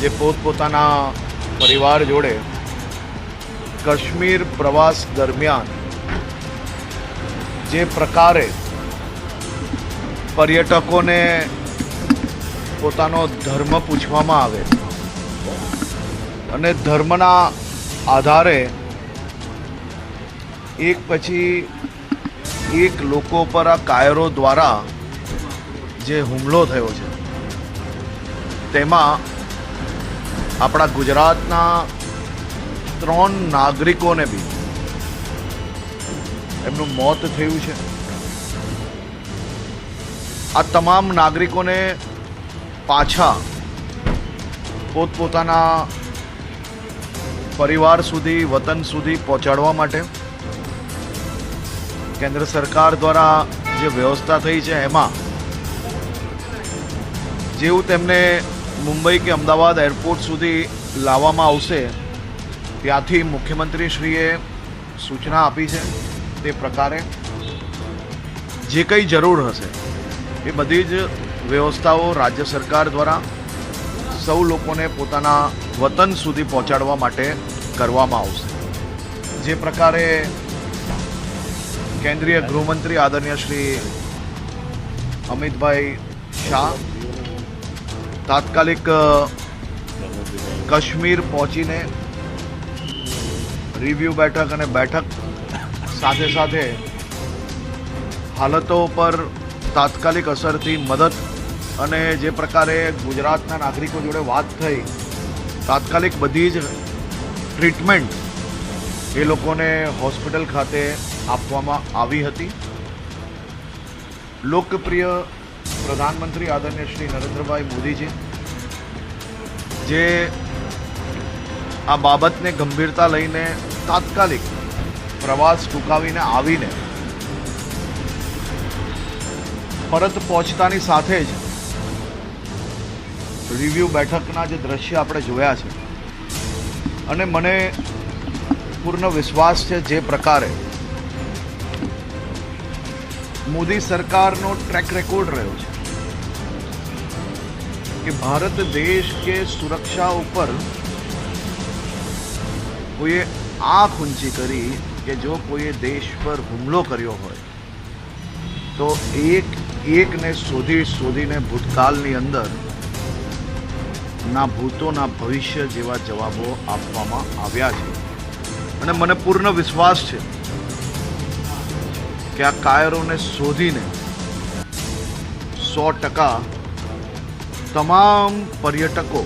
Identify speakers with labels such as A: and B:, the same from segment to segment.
A: જે પોતપોતાના પરિવાર જોડે કાશ્મીર પ્રવાસ દરમિયાન જે પ્રકારે પર્યટકોને પોતાનો ધર્મ પૂછવામાં આવે અને ધર્મના આધારે એક પછી એક લોકો પર આ કાયરો દ્વારા જે હુમલો થયો છે, તેમાં આપણા ગુજરાતના ત્રણ નાગરિકોને બી એમનું મોત થયું છે. આ તમામ નાગરિકોને પાછા પોતપોતાના પરિવાર સુધી, વતન સુધી પહોંચાડવા માટે કેન્દ્ર સરકાર દ્વારા જે વ્યવસ્થા થઈ છે, એમાં જેવું તેમને મુંબઈ કે અમદાવાદ એરપોર્ટ સુધી લાવવામાં આવશે, ત્યાંથી મુખ્યમંત્રીશ્રીએ સૂચના આપી છે તે પ્રકારે. જે કંઈ જરૂર હશે, એ બધી જ વ્યવસ્થાઓ રાજ્ય સરકાર દ્વારા સૌ લોકોને પોતાના વતન સુધી પહોંચાડવા માટે કરવામાં આવશે. જે પ્રકારે કેન્દ્રીય ગૃહમંત્રી આદરણીય શ્રી અમિતભાઈ શાહ તાત્કાલિક કાશ્મીર પહોંચીને રિવ્યૂ બેઠક અને બેઠક સાથે સાથે હાલતો પર તાત્કાલિક અસરથી મદદ અને જે પ્રકારે ગુજરાતના નાગરિકો જોડે વાત થઈ, તાત્કાલિક બધી જ ટ્રીટમેન્ટ એ લોકોને હોસ્પિટલ ખાતે આપવામાં આવી હતી. લોકપ્રિય પ્રધાનમંત્રી આદરણીય શ્રી નરેન્દ્રભાઈ મોદીજી, જે આ બાબતને ગંભીરતા લઈને તાત્કાલિક પ્રવાસ ટૂંકાવીને આવીને પરત પહોંચતાની સાથે જ રિવ્યૂ બેઠકના જે દ્રશ્ય આપણે જોયા છે, અને મને પૂર્ણ વિશ્વાસ છે જે પ્રકારે મોદી સરકારનો ટ્રેક રેકોર્ડ રહ્યો છે કે ભારત દેશ કે સુરક્ષા ઉપર કોઈએ આંખ ઊંચી કરી કે જો કોઈએ દેશ પર હુમલો કર્યો હોય, તો એક એકને શોધી શોધીને ભૂતકાળની અંદર ના ભૂતોના ભવિષ્ય જેવા જવાબો આપવામાં આવ્યા છે. અને મને પૂર્ણ વિશ્વાસ છે કે આ કાયરોને શોધીને સો ટકા તમામ પર્યટકો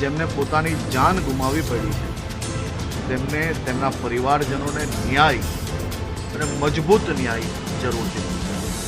A: જેમને પોતાની જાન ગુમાવી પડી છે, તેમને તેમના પરિવારજનોને ન્યાય અને મજબૂત ન્યાય જરૂર છે.